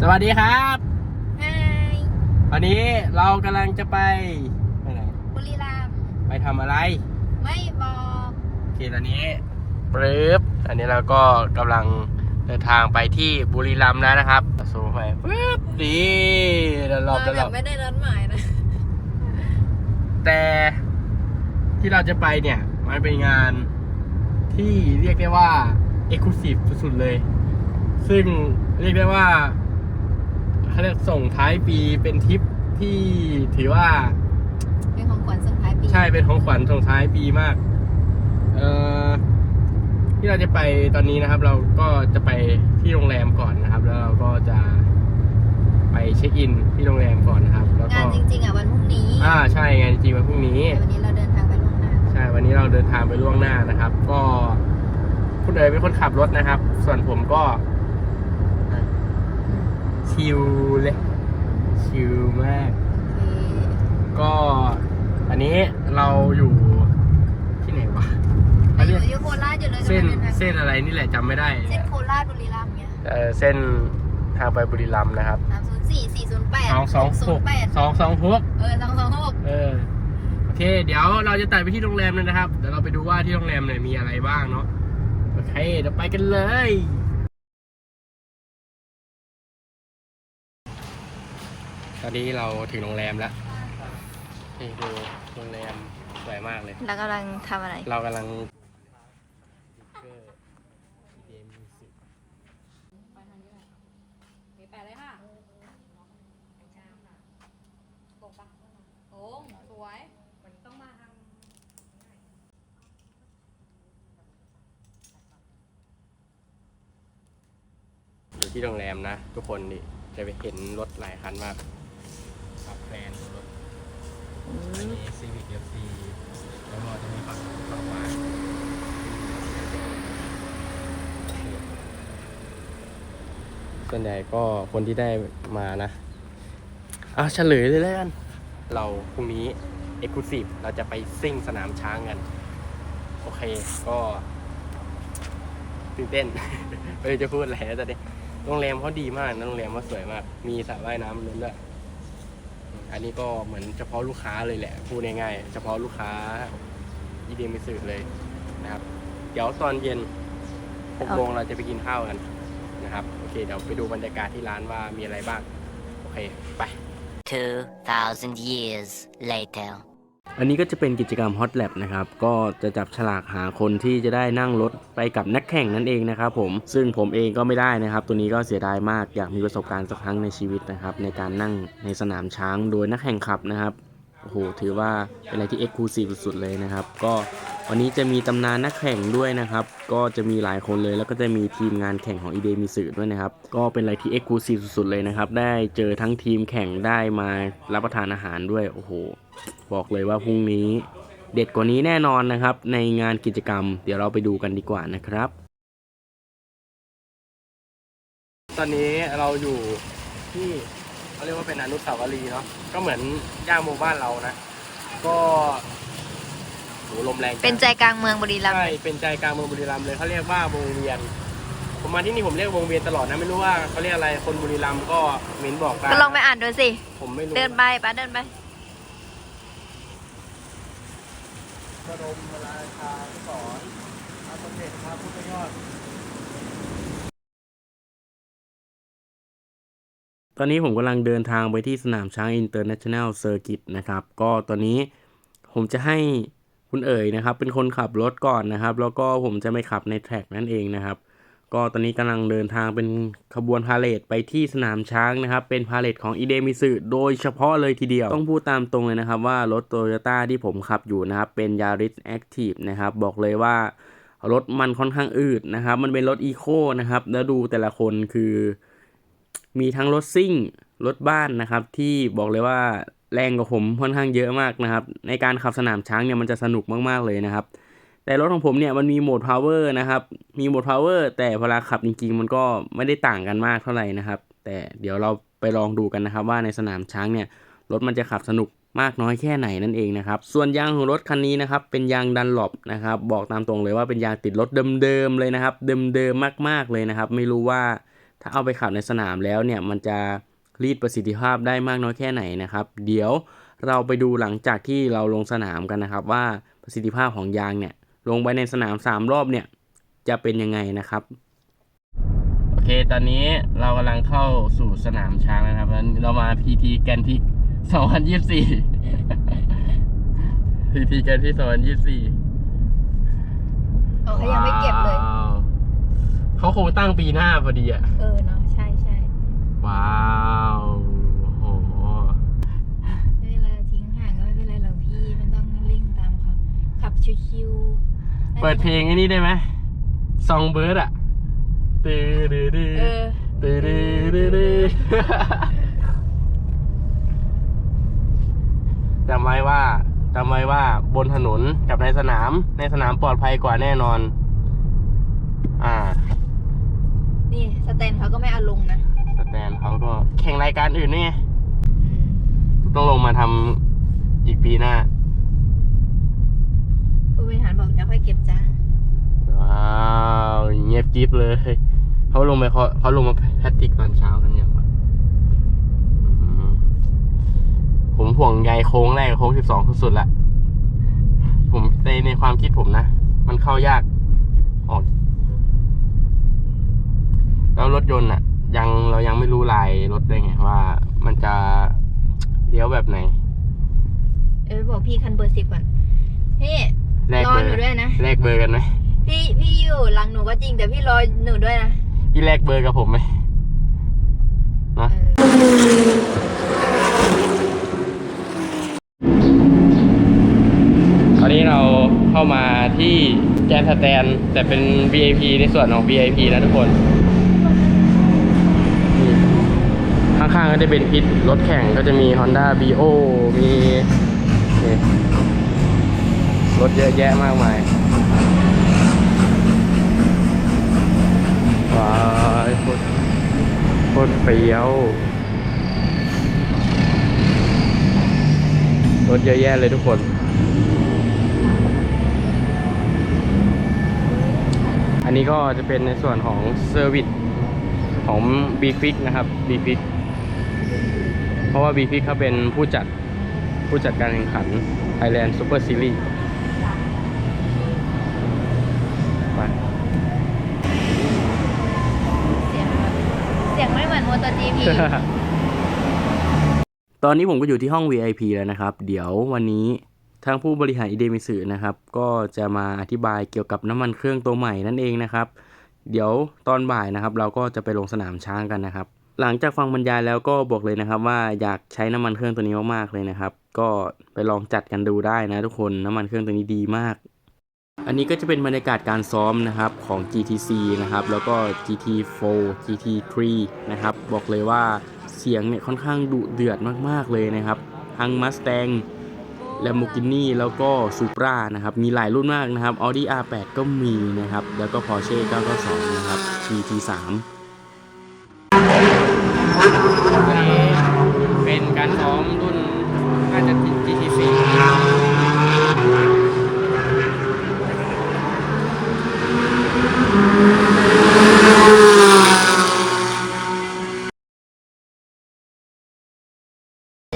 สวัสดีครับไฮวันนี้เรากำลังจะไปไปไหนบุรีรัมย์ไปทำอะไร ไม่บอกโอเคตอนนี้ปึ๊บอันนี้เราก็กำลังเดินทางไปที่บุรีรัมย์แล้วนะครับสูงไปปึ๊บดีเดินรอบมาเดินแบรอบบไม่ได้นัดหมายนะแต่ที่เราจะไปเนี่ย มันเป็นงานที่เรียกได้ว่าเอกลุศิสุดๆเลย ซึ่งเรียกได้ว่า เขาเรียกส่งท้ายปีเป็นทริปที่ถือว่า เป็นของขวัญส่งท้ายปี ใช่เป็นของขวัญส่งท้ายปีมาก เอ่อที่เราจะไปตอนนี้นะครับ เราก็จะไปที่โรงแรมก่อนนะครับ แล้วเราก็จะไปเช็คอินที่โรงแรมก่อนนะครับ แล้วก็งานจริงๆอะวันพรุ่งนี้อ่าใช่ไงานจริงๆวันพรุ่งนี้แต่วันนี้เราเดินทางไปล่วงหน้า ใช่ วันนี้เราเดินทางไปล่วงหน้านะครับ ก็คุณเอ๋ยเป็นคนขับรถนะครับ ส่วนผมก็อะ ชิลเลย ชิลมากโอเคก็อันนี้เราอยู่ที่ไหนวะไปอยู่ที่โคราชอยู่เลยเส้นกำลังดิทางเส้นอะไรนี่แหละจำไม่ได้ เส้นโคราชบุรีรัมย์ไงเออเส้นทางไปบุรีรัมย์นะครับสามศูนย์สี่สี่ศูนย์แปดสองสองหกแปดสองสองหกเออสองสองหกเออโอเค เดี๋ยวเราจะตัดไปที่โรงแรมเลยนะครับเดี๋ยวเราไปดูว่าที่โรงแรมเนี่ยมีอะไรบ้างเนาะโอเคเดี๋ยวไปกันเลย อนนี้เราถึงโรงแรมแล้วนี่ดูโรงแรมสวยมากเลยแล้วกำลังทำอะไร เรากำลังไปเลยค่ะตรงปะตรงสวยต้องมาทางอยู่ที่โรงแรมนะ ทุกคนนี่จะไปเห็นรถหลายคันมาก ขับแฟนรถอันนี้ซีวิกเอฟซีแล้วก็จะมีฝั่งฝั่งขวาส่วนใหญ่ก็คนที่ได้มานะอะเฉลยเลยแล้วกัน เราพรุ่งนี้เอ็กซ์คลูซีฟเราจะไปซิ่งสนามช้างกัน โอเคก็ตื่นเต้น ไม่รู้จะพูดอะไรแล้วตอนนี้โรงแรมเขาดีมากนะโรงแรมเขาสวยมาก มีสระว่ายน้ำนั้นด้วย อันนี้ก็เหมือนเฉพาะลูกค้าเลยแหละพูดง่ายๆเฉพาะลูกค้าอีเดมิสึเลยนะครับ เดี๋ยวตอนเย็น6โมงเราจะไปกินข้าวกันนะครับโอเคเดี๋ยวไปดูบรรยากาศที่ร้านว่ามีอะไรบ้าง โอเค ไป 2,000 years later. อันนี้ก็จะเป็นกิจกรรม Hot Lab นะครับ ก็จะจับฉลากหาคนที่จะได้นั่งรถไปกับนักแข่งนั่นเองนะครับผม ซึ่งผมเองก็ไม่ได้นะครับ ตัวนี้ก็เสียดายมาก อยากมีประสบการณ์สักครั้งในชีวิตนะครับ ในการนั่งในสนามช้างโดยนักแข่งขับนะครับ โอ้โห ถือว่าเป็นอะไรที่เอ็กซ์คลูซีฟสุดๆเลยนะครับ ก็ วันนี้จะมีตำนานนักแข่งด้วยนะครับ ก็จะมีหลายคนเลย แล้วก็จะมีทีมงานแข่งของอีเดมิสึด้วยนะครับ ก็เป็นอะไรที่เอ็กซ์คลูซีฟสุดๆเลยนะครับ ได้เจอทั้งทีมแข่งได้มารับประทานอาหารด้วย โอ้โห บอกเลยว่าพรุ่งนี้เด็ดกว่านี้แน่นอนนะครับ ในงานกิจกรรม เดี๋ยวเราไปดูกันดีกว่านะครับ ตอนนี้เราอยู่ที่เขาเรียกว่าเป็นอนุสาวรีย์เนาะ ก็เหมือนย่าโมบ้านเรานะ ก็ โหลมแรงจังเป็นใจกลางเมืองบุรีรัมย์ใช่เป็นใจกลางเมืองบุรีรัมย์เลยเขาเรียกว่าวงเวียนผมมาที่นี่ผมเรียกวงเวียนตลอดนะไม่รู้ว่าเขาเรียกอะไรคนบุรีรัมย์ก็เม้นบอกได้ก็ลองไปอ่านดูสิ ผมไม่รู้เดินไปป้าเดินไป บรมราชานุสรณ์พระสมเด็จพระพุทธยอด ตอนนี้ผมกำลังเดินทางไปที่สนามช้าง International Circuit นะครับ ก็ตอนนี้ผมจะให้ คุณเอ๋ยนะครับ เป็นคนขับรถก่อนนะครับ แล้วก็ผมจะไม่ขับในแทร็กนั่นเองนะครับ ก็ตอนนี้กำลังเดินทางเป็นขบวนพาเลทไปที่สนามช้างนะครับ เป็นพาเลทของอีเดมิสึโดยเฉพาะเลยทีเดียว ต้องพูดตามตรงเลยนะครับ ว่ารถโตโยต้าที่ผมขับอยู่นะครับ เป็น Yaris Active นะครับ บอกเลยว่ารถมันค่อนข้างอืดนะครับ มันเป็นรถอีโคนะครับ แล้วดูแต่ละคนคือ มีทั้งรถซิ่ง รถบ้านนะครับ ที่บอกเลยว่า แรงกว่าผมค่อนข้างเยอะมากนะครับ ในการขับสนามช้างเนี่ยมันจะสนุกมากๆเลยนะครับ แต่รถของผมเนี่ยมันมีโหมดพาวเวอร์นะครับ มีโหมดพาวเวอร์แต่เวลาขับจริงๆ มันก็ไม่ได้ต่างกันมากเท่าไหร่นะครับ แต่เดี๋ยวเราไปลองดูกันนะครับ ว่าในสนามช้างเนี่ยรถมันจะขับสนุกมากน้อยแค่ไหนนั่นเองนะครับ ส่วนยางของรถคันนี้นะครับ เป็นยางดันหลบนะครับ บอกตามตรงเลยว่าเป็นยางติดรถเดิมๆเลยนะครับ เดิมๆมากๆเลยนะครับ ไม่รู้ว่าถ้าเอาไปขับในสนามแล้วเนี่ยมันจะ รีดประสิทธิภาพได้มากน้อยแค่ไหนนะครับ เดี๋ยวเราไปดูหลังจากที่เราลงสนามกันนะครับ ว่าประสิทธิภาพของยางเนี่ยลงไปในสนาม 3 รอบเนี่ยจะเป็นยังไงนะครับโอเคตอนนี้เรากำลังเข้าสู่สนามช้างแล้วนะครับแล้วเรามา PT แกนพิก2024 PT แกนพิก2024เอาเขายังไม่เก็บเลยว้าวเขาคงตั้งปีหน้าพอดีอะ เออเนาะใช่ใช่ว้าวโอ้โห ไม่เป็นไรทิ้งห่างก็ไม่เป็นไรหรอกพี่มันต้องเร่งตามเขาขับ ชิวๆเปิดเพลงไอ้นี่ได้ไหมซองเบิร์ดอะตื้อดื้อดื้อเออตื้อดื้อดื้อดื้อจำไว้ว่าจำไว้ว่าบนถนนกับในสนามในสนามปลอดภัยกว่าแน่นอน อ่า นี่สแตนเขาก็ไม่เอาลงนะสแตนเขาก็แข่งรายการอื่นนี่ไงอืมต้องลงมาทำอีกปีหน้า ผู้บริหารบอก เดี๋ยวค่อยเก็บจ้าว้าวเงียบกริบเลย เขาลงไปเขาเขาลงมาแพทติกตอนเช้ากันยังวะอืมผมห่วงใยโค้งแรกกับโค้งสิบสองสุดๆละผมในในความคิดผมนะ มันเข้ายากออก แล้วรถยนต์อะ ยังเรายังไม่รู้ลายรถได้ไงว่ามันจะเลี้ยวแบบไหน เออบอกพี่คันเบอร์สิบก่อนพี่ แลกรอเบอหนูร์ด้วยนะ แลกเบอร์กันไหมพี่พี่อยู่หลังหนูก็จริงแต่พี่รอหนูด้วยนะ พี่แลกเบอร์กับผมไหมนะเออตอนนี้เราเข้ามาที่แกนสแตนแต่เป็น VIP ในส่วนของ VIP นะทุกคนนี่ข้างๆก็จะเป็นพิษรถแข่งก็จะมี Honda BO มีนี่ รถเยอะแยะมากมายว้ายโคตรโคตรเปรี้ยว รถเยอะแยะเลยทุกคนอันนี้ก็จะเป็นในส่วนของเซอร์วิสของ b f i x นะครับ b f i x เพราะว่า b f i x เขาเป็นผู้จัดผู้จัดการแข่งขัน Thailand Super Series ไป เสียงแบบเสียงไม่เหมือนมอเตอนนี้ผมก็อยู่ที่ห้อง VIP แล้วนะครับ เดี๋ยววันนี้ทางผู้บริหารอิเดมิสึนะครับ ก็จะมาอธิบายเกี่ยวกับน้ำมันเครื่องตัวใหม่นั่นเองนะครับ เดี๋ยวตอนบ่ายนะครับ เราก็จะไปลงสนามช้างกันนะครับ หลังจากฟังบรรยายแล้วก็บอกเลยนะครับ ว่าอยากใช้น้ำมันเครื่องตัวนี้มากๆเลยนะครับ ก็ไปลองจัดกันดูได้นะทุกคนน้ำมันเครื่องตัวนี้ดีมาก อันนี้ก็จะเป็นบรรยากาศการซ้อมนะครับของ GTC นะครับแล้วก็ GT4 GT3 นะครับบอกเลยว่าเสียงเนี่ยค่อนข้างดุเดือดมากๆเลยนะครับทั้ง Mustang Lamborghini แล้วก็ Supra นะครับมีหลายรุ่นมากนะครับ Audi R8 ก็มีนะครับแล้วก็ Porsche 992 นะครับ GT3 อันนี้เป็นการซ้อมรุ่นน่าจะ GT4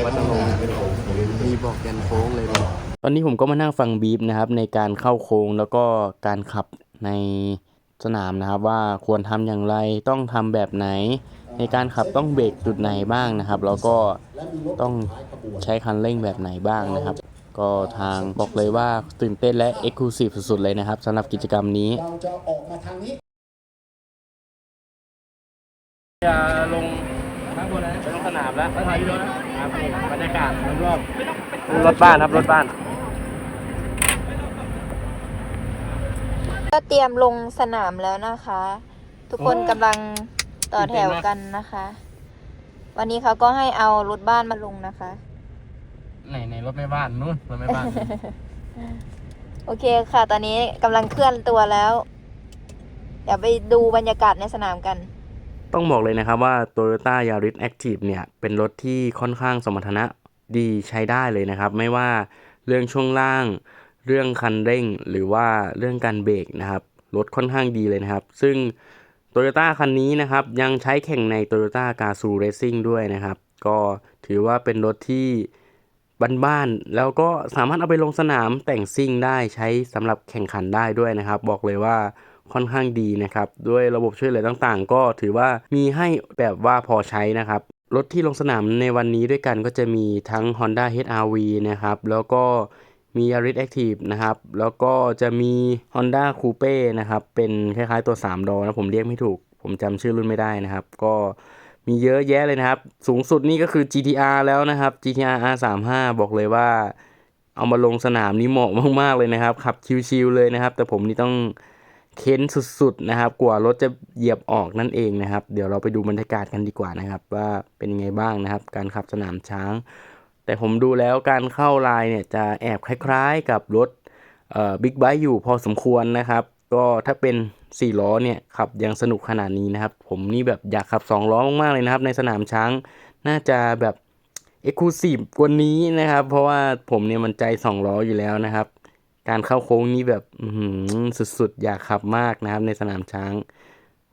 วัดนรงค์มีบอกยันโค้งเลยเลยตอนนี้ผม ก็มานั่งฟังบีบนะครับในการเข้าโค้งแล้วก็การขับในสนามนะครับ ว่าควรทำอย่างไรต้องทำแบบไหน ในการขับต้องเบรกจุดไหนบ้างนะครับ แล้วก็ต้องใช้คันเร่งแบบไหนบ้างนะครับ ก็ทางบอกเลยว่าตื่นเต้นและเอ็กซ์คลูซีฟสุดๆเลยนะครับสำหรับกิจกรรมนี้เราจะออกมาทางนี้จะลงข้างบนนะลงสนามแล้วถ่ายวิดีโอนะครับบรรยากาศรอบๆรถบ้านครับรถบ้าน ก็เตรียมลงสนามแล้วนะคะ ทุกคนกำลังต่อแถวกันนะคะ วันนี้เขาก็ให้เอารถบ้านมาลงนะคะ ไหนในรถแม่บ้านนู่นรถแม่บ้าน โอเคค่ะ ตอนนี้กำลังเคลื่อนตัวแล้ว เดี๋ยวไปดูบรรยากาศในสนามกัน ต้องบอกเลยนะครับว่า Toyota Yaris Active เนี่ย เป็นรถที่ค่อนข้างสมรรถนะดีใช้ได้เลยนะครับ ไม่ว่าเรื่องช่วงล่าง เรื่องคันเร่งหรือว่าเรื่องการเบรกนะครับรถค่อนข้างดีเลยนะครับ ซึ่งโตโยต้าคันนี้นะครับ ยังใช้แข่งใน Toyota g a z o o Racing ด้วยนะครับ ก็ถือว่าเป็นรถที่บ้านๆแล้วก็สามารถเอาไปลงสนามแต่งซิ่งได้ใช้สำหรับแข่งขันได้ด้วยนะครับ บอกเลยว่าค่อนข้างดีนะครับ ด้วยระบบช่วยเหลือต่างๆ ก็ถือว่ามีให้แบบว่าพอใช้นะครับ รถที่ลงสนามในวันนี้ด้วยกันก็จะมีทั้ง Honda HR-V นะครับ แล้วก็ มี Yaris Active นะครับ แล้วก็จะมี Honda Coupe นะครับ เป็นคล้ายๆตัว 3 ดอนะผมเรียกไม่ถูก ผมจำชื่อรุ่นไม่ได้นะครับ ก็มีเยอะแยะเลยนะครับ สูงสุดนี่ก็คือ GTR แล้วนะครับ GTR R35 บอกเลยว่า เอามาลงสนามนี่เหมาะมากๆเลยนะครับ ขับชิวๆเลยนะครับ แต่ผมนี่ต้องเค้นสุดๆนะครับ กว่ารถจะเหยียบออกนั่นเองนะครับ เดี๋ยวเราไปดูบรรยากาศกันดีกว่านะครับ ว่าเป็นยังไงบ้างนะครับ การขับสนามช้าง แต่ผมดูแล้วการเข้าลายเนี่ยจะแอบคล้ายๆกับรถบิ๊กไบค์อยู่พอสมควรนะครับ ก็ถ้าเป็น 4 ล้อเนี่ยขับยังสนุกขนาดนี้นะครับ ผมนี่แบบอยากขับ 2 ล้อมากๆเลยนะครับ ในสนามช้างน่าจะแบบเอ็กซ์คลูซีฟกว่านี้นะครับ เพราะว่าผมเนี่ยมันใจ 2 ล้ออยู่แล้วนะครับ การเข้าโค้งนี่แบบสุดๆ อยากขับมากนะครับ ในสนามช้าง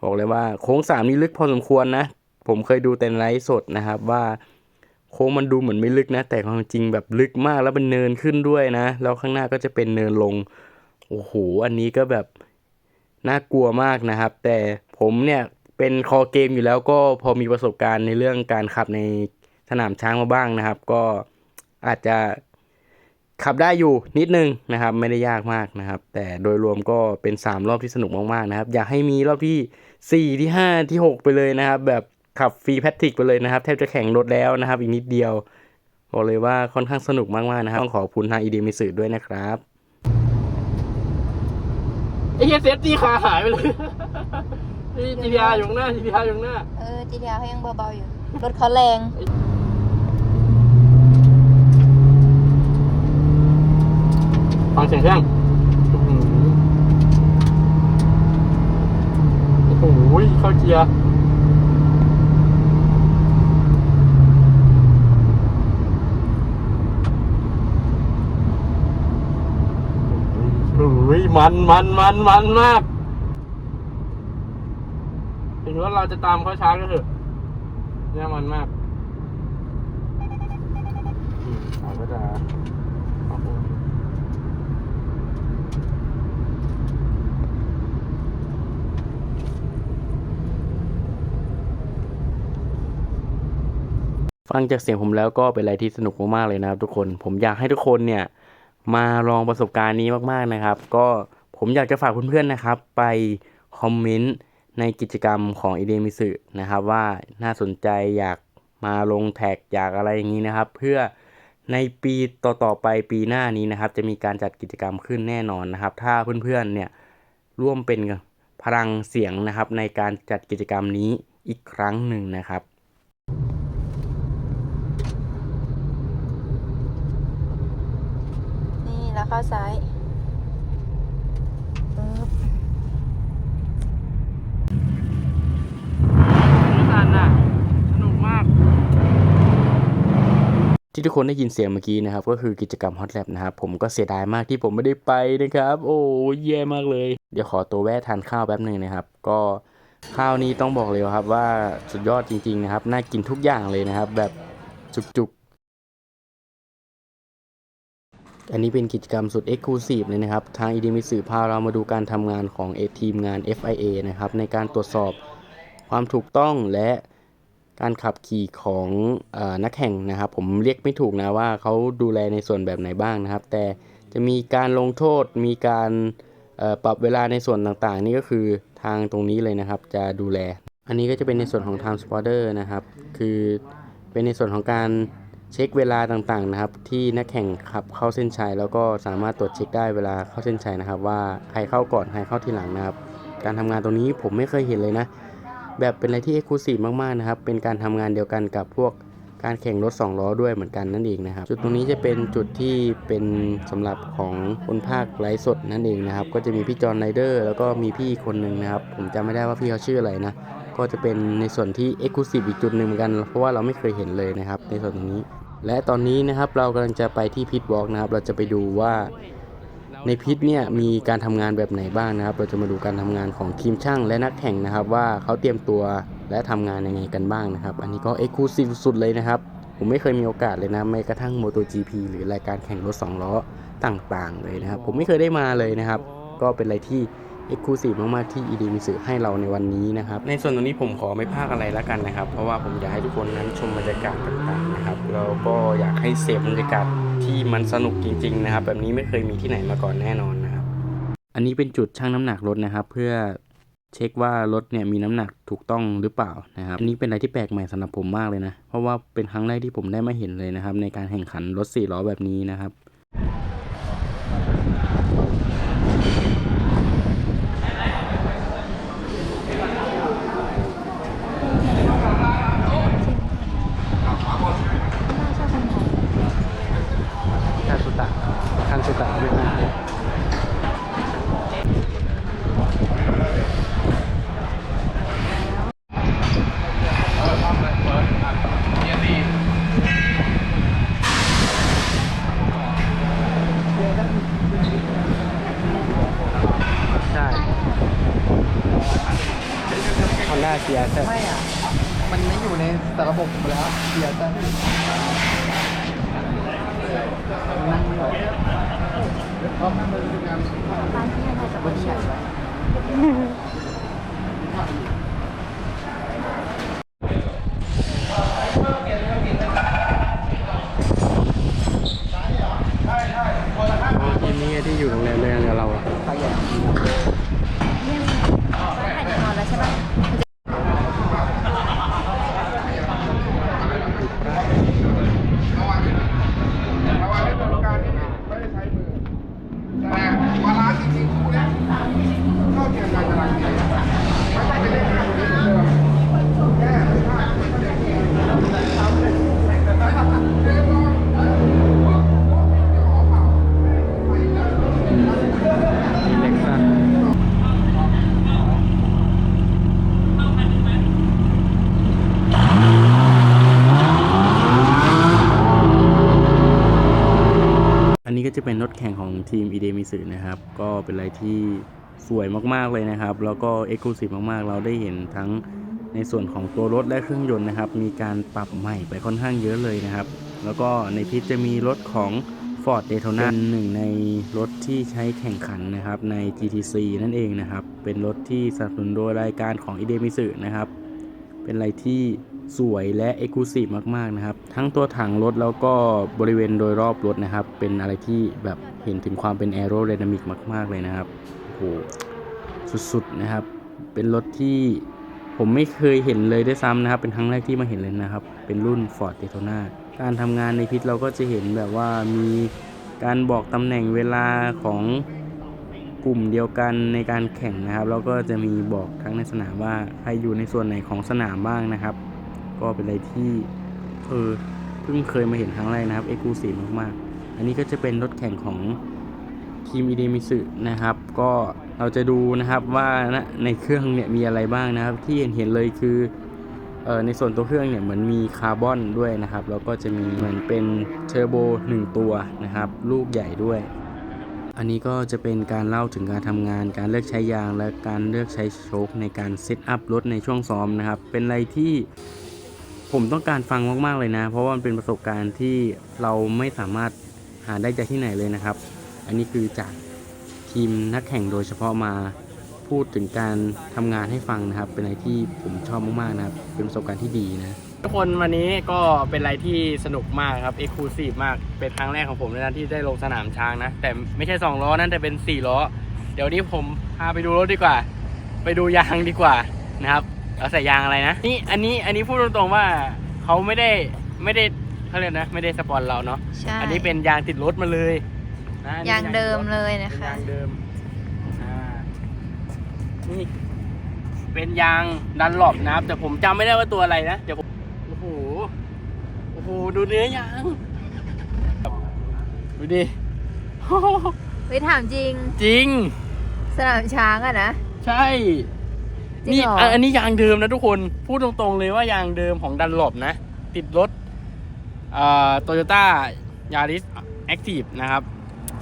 บอกเลยว่าโค้งสามนี่ลึกพอสมควรนะ ผมเคยดูแต่ไลฟ์สดนะครับว่า โค้งมันดูเหมือนไม่ลึกนะ แต่ความจริงแบบลึกมากแล้วเป็นเนินขึ้นด้วยนะ แล้วข้างหน้าก็จะเป็นเนินลง โอ้โห อันนี้ก็แบบน่ากลัวมากนะครับ แต่ผมเนี่ยเป็นคอเกมอยู่แล้วก็พอมีประสบการณ์ในเรื่องการขับในสนามช้างมาบ้างนะครับ ก็อาจจะขับได้อยู่นิดนึงนะครับ ไม่ได้ยากมากนะครับ แต่โดยรวมก็เป็น 3 รอบที่สนุกมากๆนะครับ อยากให้มีรอบที่ 4 ที่ 5 ที่ 6 ไปเลยนะครับ แบบ ขับฟรีแพทริกไปเลยนะครับ แทบจะแข่งรถแล้วนะครับ อีกนิดเดียว บอกเลยว่าค่อนข้างสนุกมากๆนะครับ ต้องขอบคุณทางอีดีมิสึด้วยนะครับไอ้เหี้ยเซฟตี้ขาหายไปเลยนี่ GTR อยู่ข้างหน้า GTR อยู่ข้างหน้า เออ GTR เขายังเบาๆอยู่ รถเขาแรงฟังเสียงเครื่องโอ้โหโอ้โหเข้าเกียร์โอ้โหมันมันมันมันมากถึงว่าเราจะตามเขาช้าก็เถอะเนี่ยมันมากอืมเขาก็จะฟังจากเสียงผมแล้วก็เป็นอะไรที่สนุกมากๆเลยนะครับทุกคน ผมอยากให้ทุกคนเนี่ย มาลองประสบการณ์นี้มากๆนะครับ ก็ผมอยากจะฝากเพื่อนๆนะครับ ไปคอมเมนต์ในกิจกรรมของ i d มิสึนะครับ ว่าน่าสนใจอยากมาลงแท็กอยากอะไรอย่างนี้นะครับ เพื่อในปีต่อๆไปปีหน้านี้นะครับ จะมีการจัดกิจกรรมขึ้นแน่นอนนะครับ ถ้าเพื่อนๆเนี่ยร่วมเป็นพลังเสียงนะครับ ในการจัดกิจกรรมนี้อีกครั้งหนึ่งนะครับ นี่แล้ว เข้าซ้ายปึ๊บไม่ทันอะสนุกมากที่ทุกคนได้ยินเสียงเมื่อกี้นะครับ ก็คือกิจกรรม Hot Lab นะครับ ผมก็เสียดายมากที่ผมไม่ได้ไปนะครับ โอ้แย่มากเลย เดี๋ยวขอตัวแวะทานข้าวแป๊บหนึ่งนะครับ ก็ข้าวนี้ต้องบอกเลยครับว่าสุดยอดจริง ๆ นะครับ น่ากินทุกอย่างเลยนะครับ แบบจุกๆ อันนี้เป็นกิจกรรมสุด Exclusive เลยนะครับ ทาง i d มิสืพาเรามาดูการทำงานของเอทีมงาน FIA นะครับ ในการตรวจสอบความถูกต้องและการขับขี่ของอนักแข่งนะครับ ผมเรียกไม่ถูกนะว่าเขาดูแลในส่วนแบบไหนบ้างนะครับ แต่จะมีการลงโทษมีการปรับเวลาในส่วนต่างๆ นี่ก็คือทางตรงนี้เลยนะครับ จะดูแล อันนี้ก็จะเป็นในส่วนของ Time Spotter นะครับ คือเป็นในส่วนของการ เช็คเวลาต่างๆนะครับ ที่นักแข่งขับเข้าเส้นชัยแล้วก็สามารถตรวจเช็คได้เวลาเข้าเส้นชัยนะครับ ว่าใครเข้าก่อนใครเข้าทีหลังนะครับ การทำงานตรงนี้ผมไม่เคยเห็นเลยนะ แบบเป็นอะไรที่เอก u s i v e มากๆนะครับ เป็นการทำงานเดียวกันกับพวกการแข่งรถ2ล้อด้วยเหมือนกันนั่นเองนะครับ จุดตรงนี้จะเป็นจุดที่เป็นสำหรับของคนภาคไลฟ์สดนั่นเองนะครับ ก็จะมีพี่จอห์นไรเดอร์แล้วก็มีพี่คนหนึ่งนะครับ ผมจำไม่ได้ว่าพี่เขาชื่ออะไรนะ ก็จะเป็นในส่วนที่เอก u s i v e อีกจุดหนึ่งเหมือนกัน เพราะว่าเราไม่เคยเห็นเลยนะครับ ในส่วนตรงนี้ และตอนนี้นะครับเรากำลังจะไปที่พิทวอล์กนะครับ เราจะไปดูว่าในพิษเนี่ยมีการทำงานแบบไหนบ้างนะครับ เราจะมาดูการทำงานของทีมช่างและนักแข่งนะครับ ว่าเขาเตรียมตัวและทำงานยังไงกันบ้างนะครับ อันนี้ก็เอ็กซ์คลูซีฟสุดเลยนะครับ ผมไม่เคยมีโอกาสเลยนะแม้กระทั่ง MotoGP หรือรายการแข่งรถสองล้อต่างๆ เลยนะครับ ผมไม่เคยได้มาเลยนะครับ ก็เป็นอะไรที่ เอ็กซ์คลูซีฟมากๆที่ ED มีสื่อให้เราในวันนี้นะครับ ในส่วนตรงนี้ผมขอไม่พากอะไรแล้วกันนะครับ เพราะว่าผมอยากให้ทุกคนนั้นชมบรรยากาศต่างๆนะครับแล้วก็อยากให้เสพบรรยากาศที่มันสนุกจริง ๆ นะครับ แบบนี้ไม่เคยมีที่ไหนมาก่อนแน่นอนนะครับ อันนี้เป็นจุดชั่งน้ำหนักรถนะครับ เพื่อเช็คว่ารถเนี่ยมีน้ำหนักถูกต้องหรือเปล่านะครับอันนี้เป็นอะไรที่แปลกใหม่สำหรับผมมากเลยนะ เพราะว่าเป็นครั้งแรกที่ผมได้มาเห็นเลยนะครับ ในการแข่งขันรถสี่ล้อแบบนี้นะครับ คันสุตะคันสุตะไม่ใช่ใช่ฮอนด้าเซียใช่ ไม่อะ มันไม่อยู่ในแต่ระบบผมแล้วเสียจัง นั่งไม่ไหว ทีม e d m i s u นะครับ ก็เป็นอะไรที่สวยมากๆเลยนะครับ แล้วก็เอกลูซีฟมากๆ เราได้เห็นทั้งในส่วนของตัวรถและเครื่องยนต์นะครับ มีการปรับใหม่ไปค่อนข้างเยอะเลยนะครับ แล้วก็ในพิษจะมีรถของ Ford Daytona เป็นหนึ่งในรถที่ใช้แข่งขันนะครับใน GTC นั่นเองนะครับ เป็นรถที่สนับสนุนโดยรายการของ e d m i s u นะครับ เป็นอะไรที่ สวยและเอกลูซีฟมากๆนะครับ ทั้งตัวถังรถแล้วก็บริเวณโดยรอบรถนะครับ เป็นอะไรที่แบบเห็นถึงความเป็นแอโร d y นามิกมาก ๆ เลยนะครับโอ้โหสุดๆนะครับ เป็นรถที่ผมไม่เคยเห็นเลยด้วยซ้ำนะครับ เป็นครั้งแรกที่มาเห็นเลยนะครับ เป็นรุ่น Ford Daytona การทำงานในพิษเราก็จะเห็นแบบว่ามีการบอกตำแหน่งเวลาของกลุ่มเดียวกันในการแข่งนะครับ แล้วก็จะมีบอกทั้งในสนามว่าใครอยู่ในส่วนไหนของสนามบ้างนะครับ ก็เป็นอะไรที่เออเพิ่งเคยมาเห็นครั้งแรกนะครับเอกลูซีมากๆ อันนี้ก็จะเป็นรถแข่งของทีมอีเดมิสึนะครับ ก็เราจะดูนะครับว่านะในเครื่องเนี่ยมีอะไรบ้างนะครับ ที่เห็นเห็นเลยคือเออในส่วนตัวเครื่องเนี่ยเหมือนมีคาร์บอนด้วยนะครับ แล้วก็จะมีเหมือนเป็นเทอร์โบหนึ่งตัวนะครับ ลูกใหญ่ด้วย อันนี้ก็จะเป็นการเล่าถึงการทำงาน การเลือกใช้ยาง และการเลือกใช้โชคในการเซตอัพรถในช่วงซ้อมนะครับ เป็นอะไรที่ ผมต้องการฟังมากๆเลยนะ เพราะว่ามันเป็นประสบการณ์ที่เราไม่สามารถหาได้จากที่ไหนเลยนะครับ อันนี้คือจากทีมนักแข่งโดยเฉพาะมาพูดถึงการทำงานให้ฟังนะครับ เป็นอะไรที่ผมชอบมากๆนะครับ เป็นประสบการณ์ที่ดีนะทุกคนวันนี้ก็เป็นอะไรที่สนุกมากครับเอ็กซ์คลูซีฟมากเป็นครั้งแรกของผมในการที่ได้ลงสนามช้างนะ แต่ไม่ใช่ 2 ล้อนั่นแต่เป็น 4 ล้อ เดี๋ยวนี้ผมพาไปดูรถดีกว่า ไปดูยางดีกว่านะครับ เราใส่ยางอะไรนะ นี่อันนี้อันนี้พูดตรงๆว่าเขาไม่ได้ไม่ได้เขาเรียกนะ ไม่ได้สปอนเราเนาะ ใช่อันนี้เป็นยางติดรถมาเลยนะอันนี้ยางเดิมเลยนะเป็นคะ ยางเดิมอ่านี่เป็นยางดันหลบนะครับ แต่ผมจำไม่ได้ว่าตัวอะไรนะ เดี๋ยวผมโอ้โห โอ้โห ดูเนื้อยาง ดูดิ เฮ้ยถามจริงจริง สนามช้างอะนะ ใช่ จริงนี่เหรออะอันนี้ยางเดิมนะทุกคน พูดตรงๆเลยว่ายางเดิมของดันหลบนะ ติดรถโตโยต้ายาริสแอคทีฟนะครับ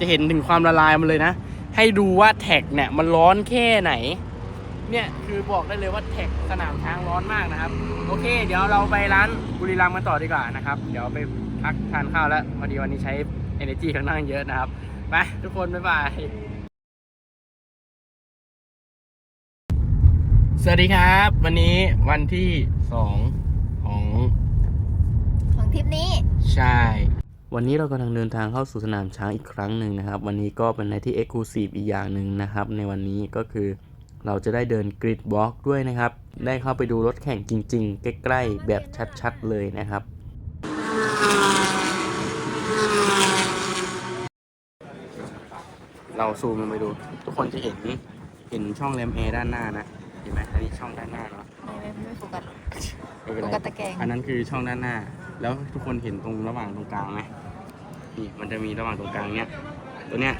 จะเห็นถึงความละลายมันเลยนะ ให้ดูว่าแท็กเนี่ยมันร้อนแค่ไหน เนี่ยคือบอกได้เลยว่าแท็กสนามช้างร้อนมากนะครับ โอเค เดี๋ยวเราไปร้านบุรีรัมย์กันต่อดีกว่านะครับ เดี๋ยวไปพักทานข้าวแล้วพอดีวันนี้ใช้ energy ข้างหน้างเยอะนะครับ ไปทุกคน บ๊ายบาย สวัสดีครับ วันนี้วันที่สองของของทริปนี้ ใช่ วันนี้เรากำลังเดินทางเข้าสู่สนามช้างอีกครั้งหนึ่งนะครับ วันนี้ก็เป็นอะไรที่ Exclusive อีกอย่างหนึ่งนะครับ ในวันนี้ก็คือเราจะได้เดินกริดวอล์กด้วยนะครับ ได้เข้าไปดูรถแข่งจริง ๆ ใกล้ๆ แบบชัดๆ เลยนะครับ เราซูมลงไปดู ทุกคนจะเห็นเห็นช่องแรมแอร์ด้านหน้านะ เห็นไหมอันนี้ช่องด้านหน้าเนาะไม่ไม่ไม่โฟกัส ไม่เป็นโฟไรกัสตะแกรง อันนั้นคือช่องด้านหน้า แล้วทุกคนเห็นตรงระหว่างตรงกลางไหมนี่มันจะมีระหว่างตรงกลางเนี้ยตัวเนี้ย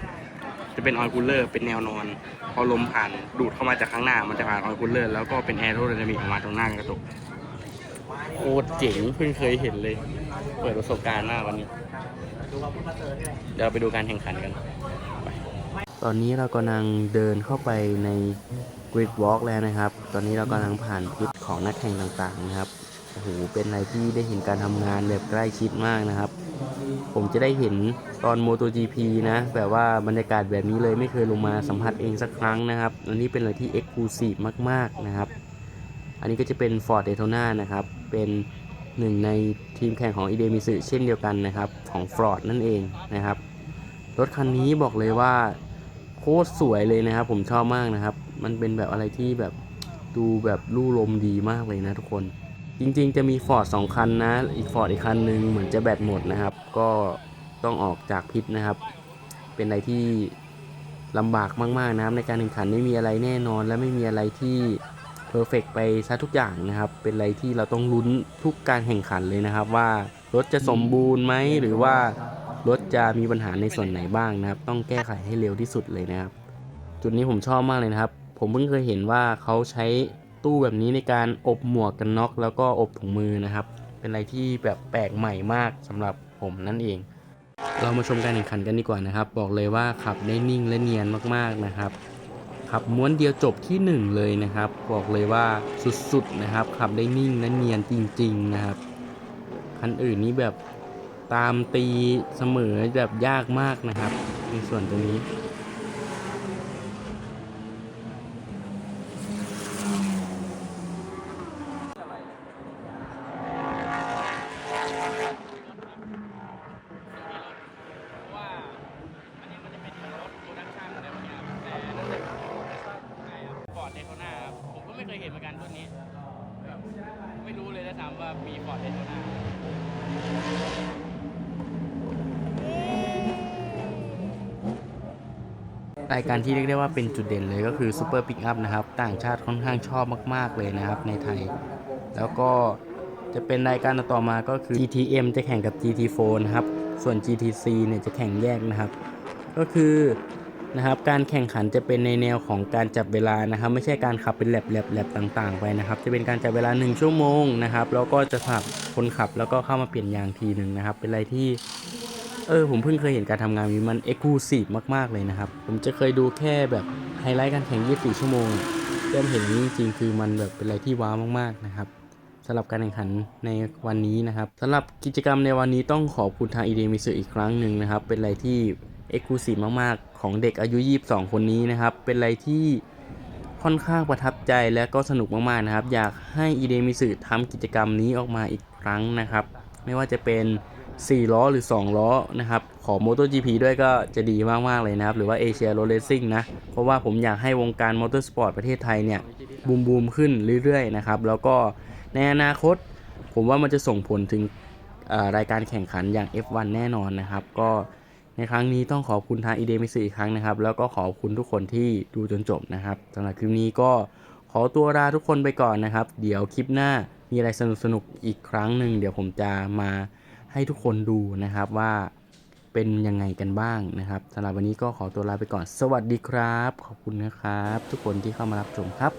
จะเป็นออยล์คูลเลอร์เป็นแนวนอน พอลมผ่านดูดเข้ามาจากข้างหน้ามันจะผ่านออยล์คูลเลอร์แล้วก็เป็นแอร์โรไดนามิกออกมาตรงหน้ากระจกโคตรเจ๋งเพิ่งเคยเห็นเลย เปิดประสบการณ์มากวันนี้ เดี๋ยวเราไปดูการแข่งขันกันต อนนี้เรากำลังเดินเข้าไปในกริดวอล์กแล้วนะครับ ตอนนี้เรากำลังผ่านพิษของนักแข่งต่างๆนะครับ โอ้โห เป็นอะไรที่ได้เห็นการทำงานแบบใกล้ชิดมากนะครับ ผมจะได้เห็นตอน MotoGP นะ แบบว่าบรรยากาศแบบนี้เลยไม่เคยลงมาสัมผัสเองสักครั้งนะครับ อันนี้เป็นอะไรที่ Exclusive มากๆนะครับ อันนี้ก็จะเป็น Ford Daytona นะครับ เป็นหนึ่งในทีมแข่งของ i d e m i s u เช่นเดียวกันนะครับ ของ Ford นั่นเองนะครับ รถคันนี้บอกเลยว่า คตรสวยเลยนะครับ ผมชอบมากนะครับ มันเป็นแบบอะไรที่แบบดูแบบลู่ลมดีมากเลยนะทุกคน จริงๆ จะมีฟอร์ดสองคันนะ อีกฟอร์ดอีกคันหนึ่งเหมือนจะแบตหมดนะครับ ก็ต้องออกจากพิษนะครับ เป็นอะไรที่ลำบากมากๆนะครับในการแข่งขันไม่มีอะไรแน่นอน และไม่มีอะไรที่เพอร์เฟกไปซะทุกอย่างนะครับ เป็นอะไรที่เราต้องลุ้นทุกการแข่งขันเลยนะครับ ว่ารถจะสมบูรณ์ไหมหรือว่า รถจะมีปัญหาในส่วนไหนบ้างนะครับ ต้องแก้ไขให้เร็วที่สุดเลยนะครับ จุดนี้ผมชอบมากเลยนะครับ ผมเพิ่งเคยเห็นว่าเขาใช้ตู้แบบนี้ในการอบหมวกกันน็อกแล้วก็อบถุงมือนะครับ เป็นอะไรที่แบบแปลกใหม่มากสำหรับผมนั่นเอง เรามาชมการแข่งขันกันดีกว่านะครับ บอกเลยว่าขับได้นิ่งและเนียนมากๆนะครับขับม้วนเดียวจบที่หนึ่งเลยนะครับ บอกเลยว่าสุดๆนะครับขับได้นิ่งและเนียนจริง ๆนะครับคันอื่นนี้แบบ ตามตีเสมอแบบยากมากนะครับ ในส่วนตรงนี้ ว่าอันนี้มันจะเป็นรถโปรดักชั่นอะไรพวกเนี้ยแต่นั่นแหละฟอร์ดเดโทนาผมก็ไม่เคยเห็นเหมือนกันรุ่นนี้แบบไม่รู้เลยนะถามว่ามีฟอร์ดเดโทนา ราย การที่เรียกได้ว่าเป็นจุดเด่นเลยก็คือ Super Pick Up นะครับ ต่างชาติค่อนข้างชอบมากๆเลยนะครับในไทย แล้วก็จะเป็นรายการต่อมาก็คือ GTM จะแข่งกับ GT4 นะครับ ส่วน GTC เนี่ยจะแข่งแยกนะครับ ก็คือนะครับการแข่งขันจะเป็นในแนวของการจับเวลานะครับ ไม่ใช่การขับเป็นแลบแลบแลบต่างๆ ไปนะครับ จะเป็นการจับเวลา 1 ชั่วโมงนะครับ แล้วก็จะขับคนขับแล้วก็เข้ามาเปลี่ยนยางทีหนึ่งนะครับ เป็นอะไรที่ เออผมเพิ่งเคยเห็นการทำงานนี้มันเอ็กซ์คลูซีฟมากๆเลยนะครับ ผมจะเคยดูแค่แบบไฮไลท์การแข่ง 24 ชั่วโมงเริ่มเห็นนี้จริงๆคือมันแบบเป็นอะไรที่ว้าวมากๆนะครับสำหรับการแข่งขันในวันนี้นะครับสำหรับกิจกรรมในวันนี้ต้องขอบคุณทางอีเดมิสึอีกครั้งหนึ่งนะครับ เป็นอะไรที่เอ็กซ์คลูซีฟมากๆ ของเด็กอายุ 22 คนนี้นะครับ เป็นอะไรที่ค่อนข้างประทับใจและก็สนุกมากๆนะครับ อยากให้อีเดมิสึทำกิจกรรมนี้ออกมาอีกครั้งนะครับ ไม่ว่าจะเป็น 4 ล้อหรือ 2 ล้อนะครับ ของ MotoGP ด้วยก็จะดีมาก ๆ เลยนะครับ หรือว่า Asia Road Racing นะ เพราะว่าผมอยากให้วงการมอเตอร์สปอร์ตประเทศไทยเนี่ย บูมบูมขึ้นเรื่อย ๆ นะครับ แล้วก็ในอนาคต ผมว่ามันจะส่งผลถึงรายการแข่งขันอย่าง F1 แน่นอนนะครับ ก็ในครั้งนี้ต้องขอบคุณทาง e d m มิสอีกครั้งนะครับ แล้วก็ขอบคุณทุกคนที่ดูจนจบนะครับสำหรับคลิปนี้ก็ขอตัวลาทุกคนไปก่อนนะครับ เดี๋ยวคลิปหน้ามีอะไรสนุกๆอีกครั้งหนึ่งเดี๋ยวผมจะมา ให้ทุกคนดูนะครับว่าเป็นยังไงกันบ้างนะครับสำหรับวันนี้ก็ขอตัวลาไปก่อน สวัสดีครับ ขอบคุณนะครับ ทุกคนที่เข้ามารับชมครับ